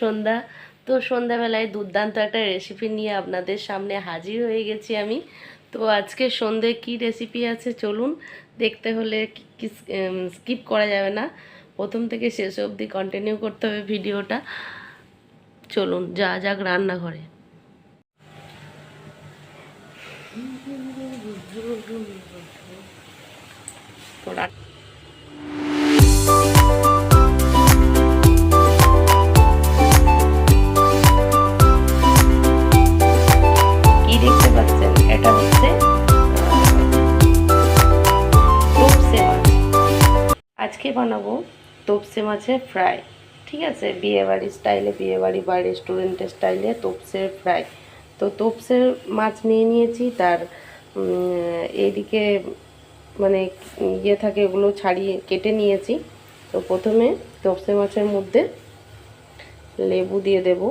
সন্ধ্যা। তো সন্ধ্যাবেলায় দুর্দান্ত একটা রেসিপি নিয়ে আপনাদের সামনে হাজির হয়ে গেছি আমি। তো আজকে সন্ধে কি রেসিপি আছে চলুন দেখতে হলে স্কিপ করা যাবে না। প্রথম থেকে শেষ অবধি কন্টিনিউ করতে হবে ভিডিওটা। চলুন, যা যাক রান্নাঘরে। তো বানাবো। তোপসে মাছের ফ্রাই, ঠিক আছে? বিয়ে বাড়ির স্টাইলে বিয়ে বাড়ি বা রেস্টুরেন্টের স্টাইলে তোপসের ফ্রাই। তো তোপসের মাছ নিয়ে নিয়েছি, তার এইদিকে মানে ইয়ে থাকে এগুলো ছাড়িয়ে কেটে নিয়েছি। তো প্রথমে তোপসে মাছের মধ্যে লেবু দিয়ে দেবো।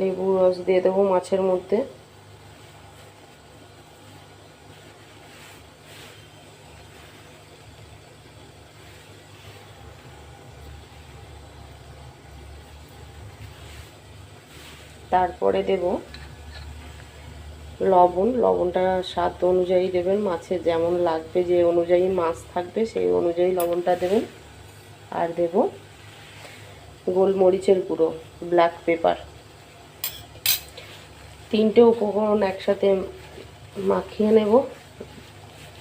লেবু রস দিয়ে দেবো মাছের মধ্যে। তারপরে দেব লবণ। লবণটা স্বাদ অনুযায়ী দেবেন মাছের যেমন লাগবে যে অনুযায়ী মাছ থাকবে সেই অনুযায়ী লবণটা দেবেন। আর দেব গোলমরিচের গুঁড়ো, ব্ল্যাক পেপার। তিনটে উপকরণ একসাথে মাখিয়ে নেব,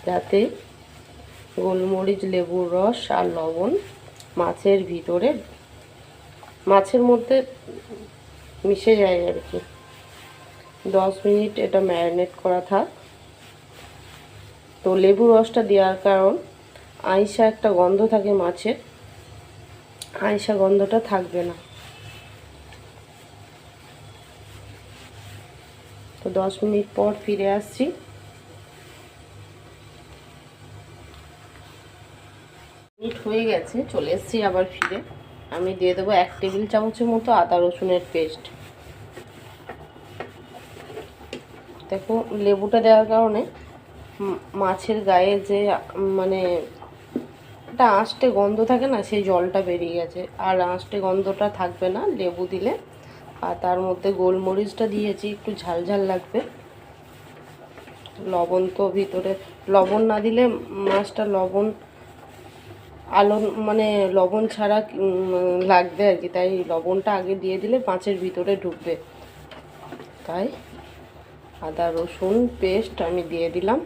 যাতে গোলমরিচ, লেবুর রস আর লবণ মাছের ভিতরে, মাছের মধ্যে মিশে যায় আর কি। দশ মিনিট এটা ম্যারিনেট করা থাক। তো লেবু রসটা দেওয়ার কারণ আইসা একটা গন্ধ থাকে মাছের। আইসা গন্ধটা থাকবে না। তো দশ মিনিট পর ফিরে আসছি। মিনিট হয়ে গেছে, চলে এসেছি আবার ফিরে। আমি দিয়ে দেবো এক টেবিল চামচের মতো আদা রসুনের পেস্ট। দেখো, লেবুটা দেওয়ার কারণে মাছের গায়ে যে মানে একটা আঁশটে গন্ধ থাকে না, সেই জলটা বেরিয়ে গেছে। আর আঁশটে গন্ধটা থাকবে না, লেবু দিলে। আর তার মধ্যে গোলমরিচটা দিয়েছি, একটু ঝাল ঝাল লাগবে। লবণ তো ভিতরে, লবণ না দিলে মাছটা লবণ আলো মানে লবণ ছাড়া লাগবে আর কি। তাই লবণটা আগে দিয়ে দিলে মাছের ভিতরে ঢুকবে। তাই আদা, রসুন, পেস্ট আমি দিয়ে দিলাম।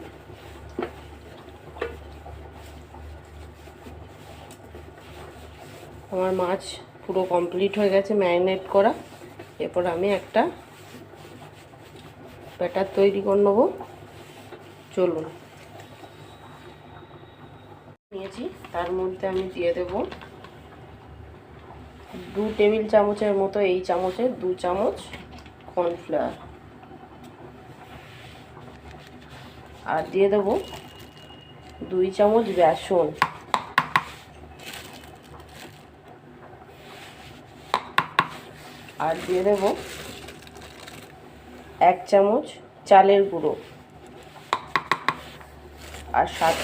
আমার মাছ পুরো কমপ্লিট হয়ে গেছে ম্যারিনেট করা। এরপর আমি একটা ব্যাটার তৈরি করে নেব। চলুন নিয়েছি তার মধ্যে আমি দিয়ে দেব দু টেবিল চামচের মতো এই চামচের দু চামচ কর্নফ্লাওয়ার। আর দিয়ে দেব দুই চামচ বেসন। আর দিয়ে দেব এক চামচ চালের গুঁড়ো। আর স্বাদ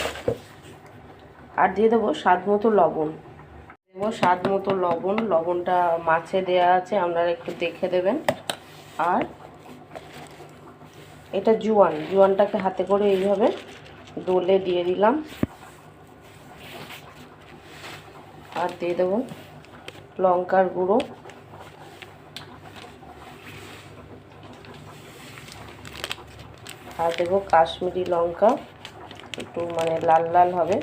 আর দিয়ে দেবো স্বাদ মতো লবণ। দেবো স্বাদ মতো লবণ, লবণটা মাছে দেয়া আছে, আপনারা একটু দেখে দেবেন। আর এটা জুয়ান, জুয়ানটাকে হাতে করে এইভাবে ডোলে দিয়ে দিলাম। আর দিয়ে দেবো লঙ্কার গুঁড়ো। আর দেবো কাশ্মীরি লঙ্কা, একটু মানে লাল লাল হবে।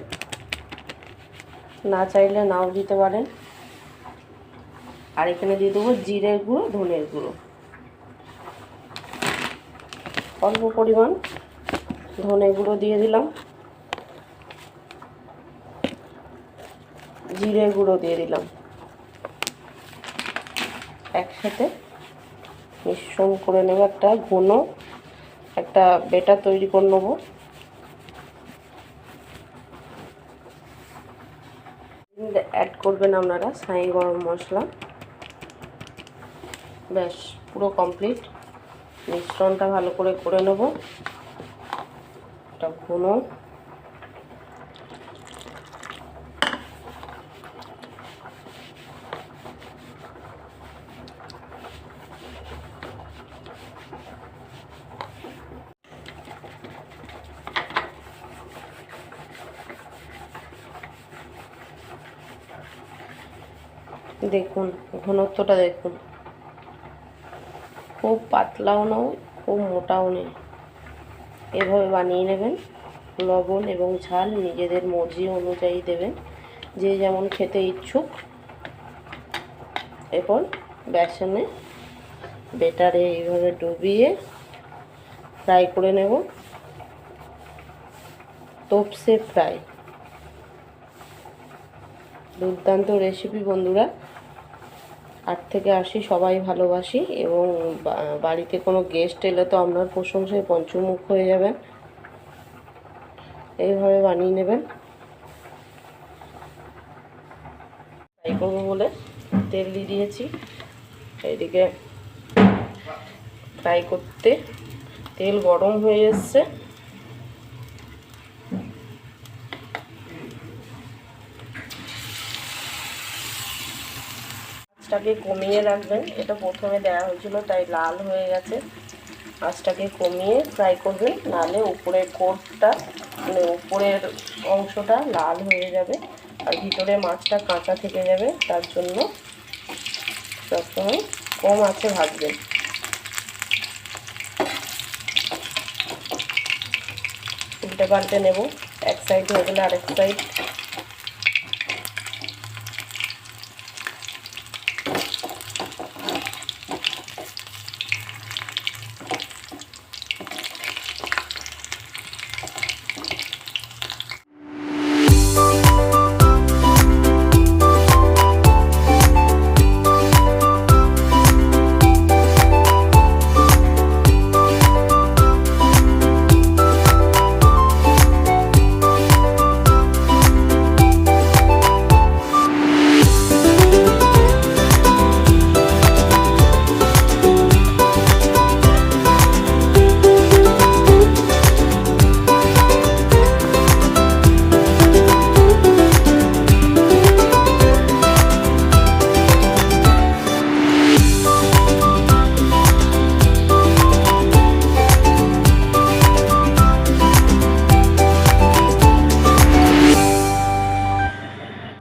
না চাইলে নাও দিতে পারেন। আর এখানে দিয়ে দেবো জিরের গুঁড়ো, ধনের গুঁড়ো। অল্প পরিমাণ ধনে গুঁড়ো দিয়ে দিলাম। জিরে গুঁড়ো দিয়ে দিলাম। একসাথে মিশ্রণ করে নেব একটা ঘন, একটা বেটার তৈরি করে নেব। করবেন আপনারা, সাই গরম মশলা। ব্যাস, পুরো কমপ্লিট মিশ্রণটা ভালো করে করে নেব। এটা ঘন দেখুন, ঘনত্বটা দেখুন। খুব পাতলাও নয়, খুব মোটাও নেই। এভাবে বানিয়ে নেবেন, লবণ এবং ঝাল নিজেদের মর্জি অনুযায়ী দেবেন। যে যেমন খেতে ইচ্ছুক, এরপর বেসনে বেটারে এইভাবে ডুবিয়ে ফ্রাই করে নেব। তোপসে ফ্রাই। দুর্দান্ত রেসিপি বন্ধুরা। আট থেকে আশি সবাই ভালোবাসি এবং বাড়িতে কোনো গেস্ট এলে তো আপনার প্রশংসায় পঞ্চমুখ হয়ে যাবেন। এইভাবে বানিয়ে নেবেন। ফ্রাই করব বলে তেল দিয়ে দিয়েছি। এইদিকে ফ্রাই করতে তেল গরম হয়ে এসছে। আঁচটাকে কমিয়ে রাখবেন। এটা প্রথমে দেওয়া হয়েছিল, তাই লাল হয়ে গেছে। আঁচটাকে কমিয়ে ফ্রাই করবেন নাহলে উপরের কোটটা মানে উপরের অংশটা লাল হয়ে যাবে আর ভিতরে মাছটা কাঁচা থেকে যাবে। তার জন্য সবসময় কম আছে ভাজবেন। উল্টে পাল্টে নেব। এক সাইড হয়ে গেলে আরেক সাইড